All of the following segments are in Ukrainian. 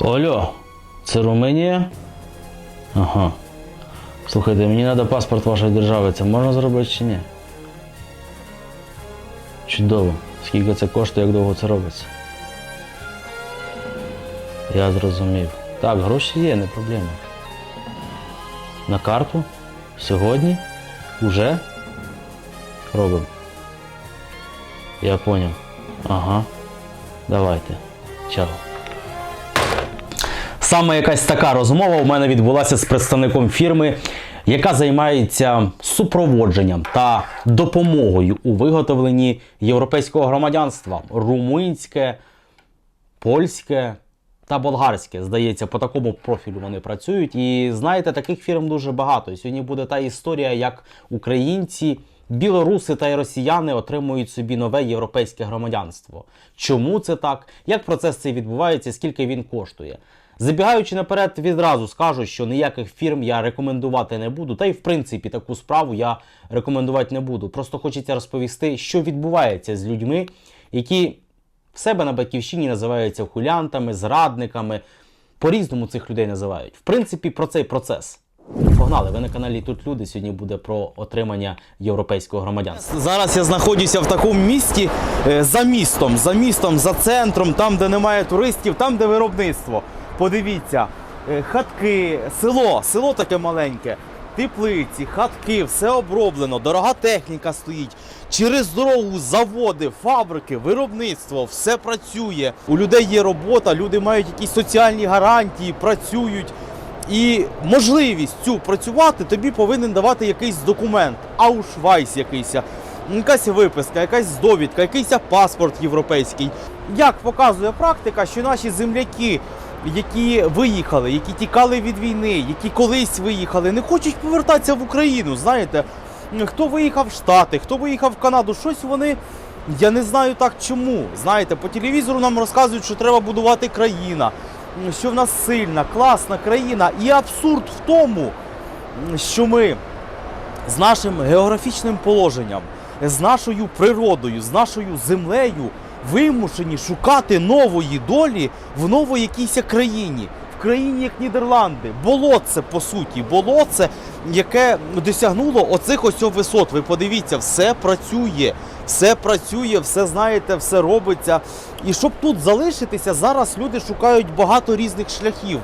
Алло, це Румунія? Ага. Слухайте, мені треба паспорт вашої держави. Це можна зробити чи ні? Чудово. Скільки це коштує, як довго це робиться? Я зрозумів. Так, гроші є, не проблема. На карту? Сьогодні? Уже? Робимо. Я понял. Ага. Давайте. Чао. Саме якась така розмова у мене відбулася з представником фірми, яка займається супроводженням та допомогою у виготовленні європейського громадянства румунське, польське та болгарське. Здається, по такому профілю вони працюють. І знаєте, таких фірм дуже багато. Сьогодні буде та історія, як українці. Білоруси та й росіяни отримують собі нове європейське громадянство. Чому це так? Як процес цей відбувається? Скільки він коштує? Забігаючи наперед, відразу скажу, що ніяких фірм я рекомендувати не буду. Та й в принципі таку справу я рекомендувати не буду. Просто хочеться розповісти, що відбувається з людьми, які в себе на батьківщині називаються хулянтами, зрадниками. По-різному цих людей називають. В принципі, про цей процес. Погнали, ви на каналі Тут Люди. Сьогодні буде про отримання європейського громадянства. Зараз я знаходжуся в такому місті е, за містом, за містом, за центром, там, де немає туристів, там, де виробництво. Подивіться, е, хатки, село, село таке маленьке. Теплиці, хатки, все оброблено, дорога техніка стоїть. Через дорогу заводи, фабрики, виробництво, все працює. У людей є робота, люди мають якісь соціальні гарантії, працюють. І можливість цю працювати тобі повинен давати якийсь документ, аушвайс якийсь, якась виписка, якась довідка, якийсь паспорт європейський. Як показує практика, що наші земляки, які виїхали, які тікали від війни, які колись виїхали, не хочуть повертатися в Україну. Знаєте, хто виїхав в Штати, хто виїхав в Канаду, щось вони. Я не знаю так чому. Знаєте, по телевізору нам розказують, що треба будувати країна, що в нас сильна, класна країна. І абсурд в тому, що ми з нашим географічним положенням, з нашою природою, з нашою землею вимушені шукати нової долі в новій якійсь країні. В країні, як Нідерланди, болотце, по суті, болотце, яке досягнуло оцих ось висот. Ви подивіться, все працює, все працює, все знаєте, все робиться. І щоб тут залишитися, зараз люди шукають багато різних шляхів.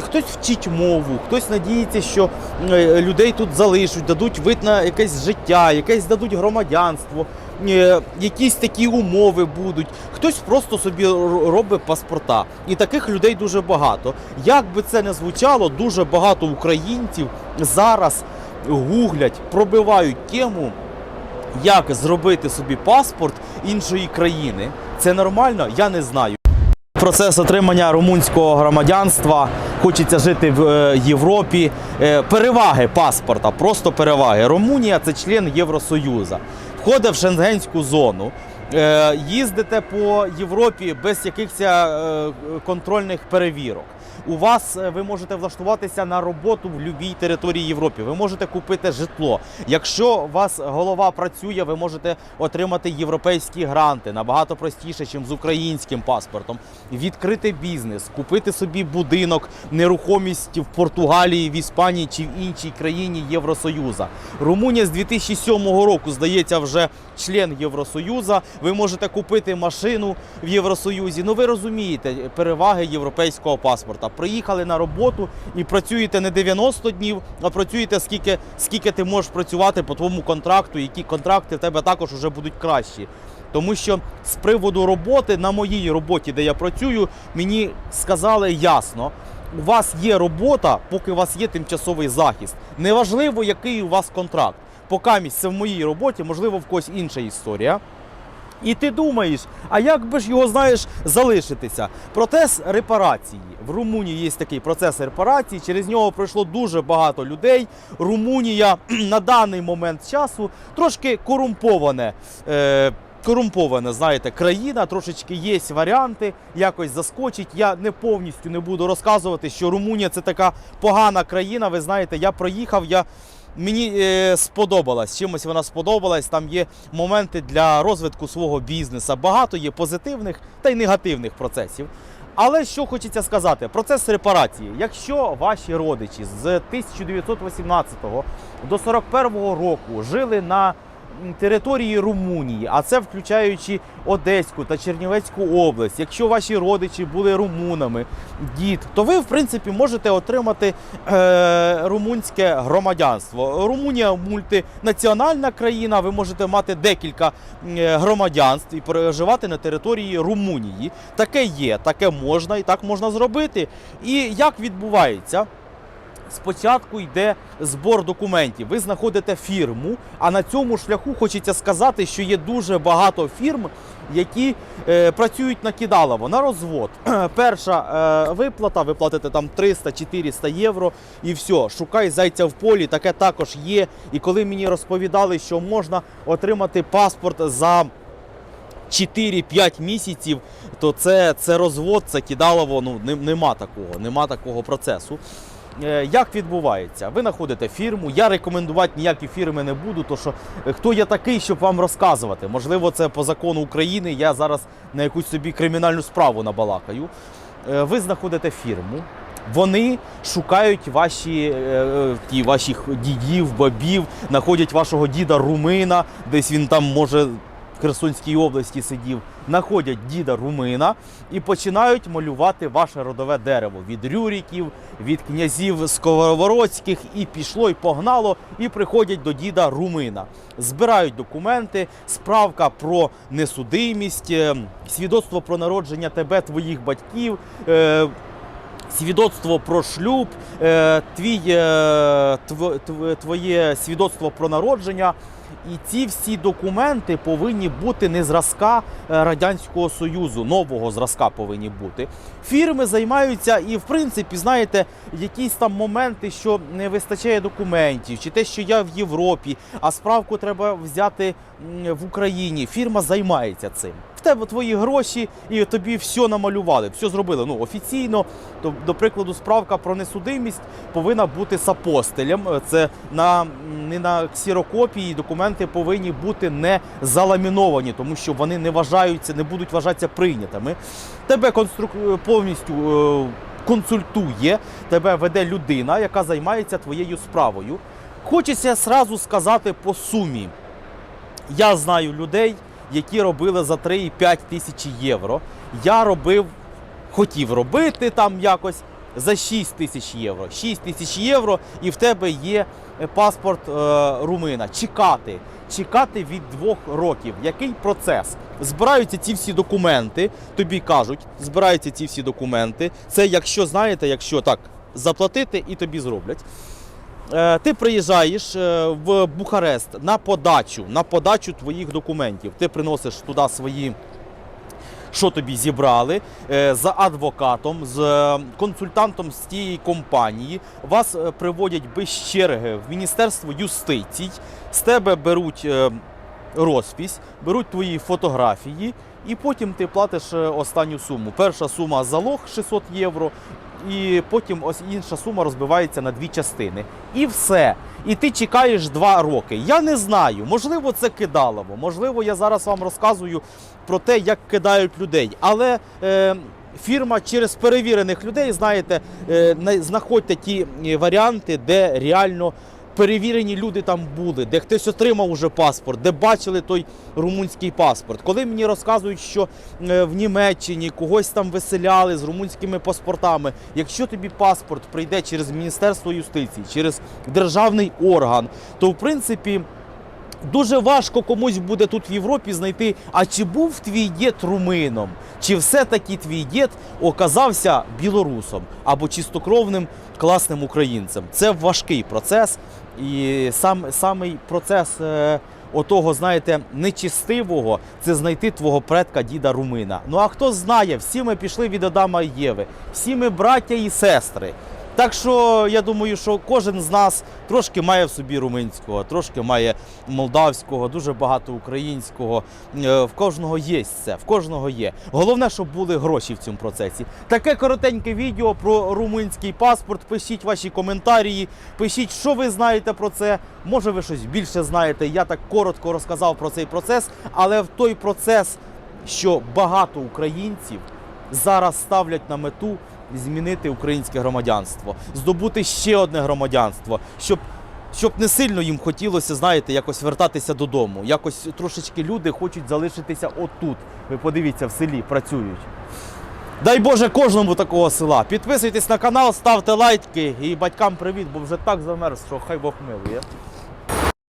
Хтось вчить мову, хтось надіється, що е, людей тут залишать, дадуть вид на якесь життя, якесь дадуть громадянство, якісь такі умови будуть. Хтось просто собі робить паспорта. І таких людей дуже багато. Як би це не звучало, дуже багато українців зараз гуглять, пробивають тему як зробити собі паспорт іншої країни. Це нормально? Я не знаю. Процес отримання румунського громадянства. Хочеться жити в е, Європі. Е, переваги паспорта, просто переваги. Румунія це член Євросоюзу. Входить в шенгенську зону. Е, їздите по Європі без якихось е, контрольних перевірок. У вас е, ви можете влаштуватися на роботу в будь-якій території Європи. Ви можете купити житло. Якщо у вас голова працює, ви можете отримати європейські гранти набагато простіше, ніж з українським паспортом. Відкрити бізнес, купити собі будинок, нерухомість в Португалії, в Іспанії чи в іншій країні Євросоюзу. Румунія з 2007 року здається вже член Євросоюзу. Ви можете купити машину в Євросоюзі. Ну ви розумієте переваги європейського паспорта. Приїхали на роботу і працюєте не 90 днів, а працюєте скільки, скільки ти можеш працювати по твоєму контракту, які контракти в тебе також вже будуть кращі. Тому що з приводу роботи на моїй роботі, де я працюю, мені сказали ясно. У вас є робота, поки у вас є тимчасовий захист. Неважливо, який у вас контракт. Поки це в моїй роботі, можливо, в когось інша історія. І ти думаєш, а як би ж його знаєш залишитися? Процес репарації в Румунії є такий процес репарації. Через нього пройшло дуже багато людей. Румунія на даний момент часу трошки корумповане. Е, Корумпована, знаєте, країна, трошечки є варіанти, якось заскочить. Я не повністю не буду розказувати, що Румунія це така погана країна. Ви знаєте, я проїхав, я Мені е, сподобалась. Чимось вона сподобалась. Там є моменти для розвитку свого бізнесу. Багато є позитивних та й негативних процесів. Але що хочеться сказати, процес репарації. Якщо ваші родичі з 1918 до 41 року жили на території Румунії, а це включаючи Одеську та Чернівецьку область, якщо ваші родичі були румунами, дід, то ви в принципі можете отримати е, румунське громадянство. Румунія мультинаціональна країна, ви можете мати декілька громадянств і проживати на території Румунії. Таке є, таке можна і так можна зробити. І як відбувається? Спочатку йде збор документів. Ви знаходите фірму, а на цьому шляху хочеться сказати, що є дуже багато фірм, які е, працюють на кидалово, на розвод. Перша е, виплата, ви платите там 300-400 євро і все. Шукай зайця в полі, таке також є. І коли мені розповідали, що можна отримати паспорт за 4-5 місяців, то це, це розвод, це кидалово. Ну нема такого, нема такого процесу. Е, Як відбувається? Ви знаходите фірму. Я рекомендувати ніякі фірми не буду, то що е, хто я такий, щоб вам розказувати? Можливо, це по закону України. Я зараз на якусь собі кримінальну справу набалакаю. Е, Ви знаходите фірму. Вони шукають ваші, ті, ваших дідів, бабів, знаходять вашого діда румина, десь він там може Херсонській області сидів, знаходять діда румина і починають малювати ваше родове дерево від Рюріків, від князів Сковородських, і пішло, і погнало, і приходять до діда румина. Збирають документи, справка про несудимість, е, свідоцтво про народження тебе, твоїх батьків. е, Свідоцтво про шлюб, е, твій, е, тв- твоє свідоцтво про народження. І ці всі документи повинні бути не зразка е, Радянського Союзу, нового зразка повинні бути. Фірми займаються і, в принципі, знаєте, якісь там моменти, що не вистачає документів, чи те, що я в Європі, а справку треба взяти в Україні. Фірма займається цим. Тебе твої гроші, і тобі все намалювали, все зробили. Ну офіційно, то, до прикладу, справка про несудимість повинна бути з апостелем. Е, Це на не на ксерокопії. Документи повинні бути не заламіновані, тому що вони не вважаються, не будуть вважатися прийнятими. Тебе конструк... е, повністю е, консультує, тебе веде людина, яка займається твоєю справою. Хочеться сразу сказати по сумі. Я знаю людей, які робили за 3,5 тисячі євро. Я робив, хотів робити там якось за 6 тисяч євро. 6 тисяч євро, і в тебе є е, паспорт е, румина. Чекати. Чекати від двох років. Який процес? Збираються ці всі документи, тобі кажуть, збираються ці всі документи. Це якщо знаєте, якщо так заплатити і тобі зроблять. Е, Ти приїжджаєш е, в Бухарест на подачу, на подачу твоїх документів. Ти приносиш туди свої, що тобі зібрали, е, за адвокатом, з консультантом з тієї компанії. Вас приводять без черги в Міністерство юстицій, з тебе беруть розпись, беруть твої фотографії, і потім ти платиш останню суму. Перша сума залог 600 євро, і потім ось інша сума розбивається на дві частини. І все. І ти чекаєш два роки. Я не знаю, можливо, це кидалово, можливо, я зараз вам розказую про те, як кидають людей. Але е, фірма через перевірених людей, знаєте, е, знаходьте ті е, варіанти, де реально. Перевірені люди там були, де хтось отримав уже паспорт, де бачили той румунський паспорт. Коли мені розказують, що е, в Німеччині когось там виселяли з румунськими паспортами, якщо тобі паспорт прийде через Міністерство юстиції, через державний орган, то в принципі. Дуже важко комусь буде тут в Європі знайти, а чи був твій дід румином, чи все-таки твій дід оказався білорусом або чистокровним класним українцем. Це важкий процес, і сам самий процес е, отого, знаєте, нечистивого це знайти твого предка діда румина. Ну а хто знає, всі ми пішли від Адама і Єви, всі ми браття і сестри. Так що я думаю, що кожен з нас трошки має в собі румунського, трошки має молдавського, дуже багато українського. Е, В кожного є це, в кожного є. Головне, щоб були гроші в цьому процесі. Таке коротеньке відео про румунський паспорт. Пишіть ваші коментарі, пишіть, що ви знаєте про це. Може, ви щось більше знаєте. Я так коротко розказав про цей процес, але в той процес, що багато українців зараз ставлять на мету змінити українське громадянство, здобути ще одне громадянство, щоб, щоб не сильно їм хотілося, знаєте, якось вертатися додому. Якось трошечки люди хочуть залишитися отут. Ви подивіться, в селі працюють. Дай Боже кожному такого села. Підписуйтесь на канал, ставте лайки і батькам привіт, бо вже так замерз, що хай Бог милує.